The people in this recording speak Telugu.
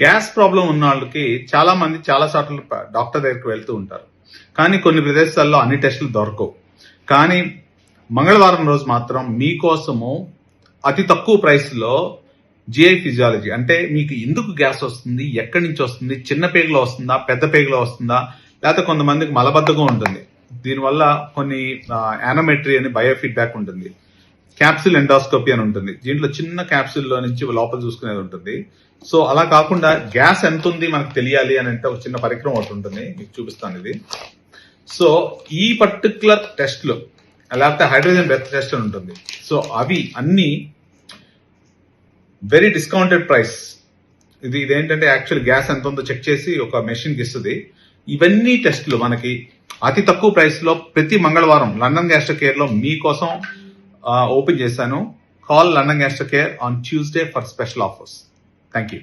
గ్యాస్ ప్రాబ్లం ఉన్న వాళ్ళకి చాలా మంది చాలా సార్లు డాక్టర్ దగ్గరికి వెళ్తూ ఉంటారు. కానీ కొన్ని ప్రదేశాల్లో అన్ని టెస్టులు దొరకవు. కానీ మంగళవారం రోజు మాత్రం మీకోసము అతి తక్కువ ప్రైస్లో జిఐ ఫిజియాలజీ అంటే మీకు ఎందుకు గ్యాస్ వస్తుంది ఎక్కడి నుంచి వస్తుంది చిన్న పేగులో వస్తుందా పెద్ద పేగులో వస్తుందా లేకపోతే కొంతమందికి మలబద్ధకం ఉంటుంది. దీనివల్ల కొన్ని యానమెట్రీ అని బయో ఫీడ్బ్యాక్ ఉంటుంది. క్యాప్సిల్ ఎండాస్కోపీ అని ఉంటుంది. దీంట్లో చిన్న క్యాప్సిల్లో నుంచి లోపల చూసుకునేది ఉంటుంది. సో అలా కాకుండా గ్యాస్ ఎంత ఉంది మనకు తెలియాలి అని అంటే ఒక చిన్న పరికరం ఒకటి ఉంటుంది. మీకు చూపిస్తాను ఇది. సో ఈ పర్టికులర్ టెస్ట్లు లేకపోతే హైడ్రోజన్ బెత్ టెస్ట్ అని ఉంటుంది. సో అవి అన్ని వెరీ డిస్కౌంటెడ్ ప్రైస్ ఇది ఇదేంటంటే యాక్చువల్ గ్యాస్ ఎంత ఉందో చెక్ చేసి ఒక మెషిన్ ఇస్తుంది. ఇవన్నీ టెస్ట్లు మనకి అతి తక్కువ ప్రైస్లో ప్రతి మంగళవారం లండన్ గ్యాస్ట్రో కేర్లో మీకోసం ఓపెన్ చేశాను. Call London gastro care on Tuesday for special offers. Thank you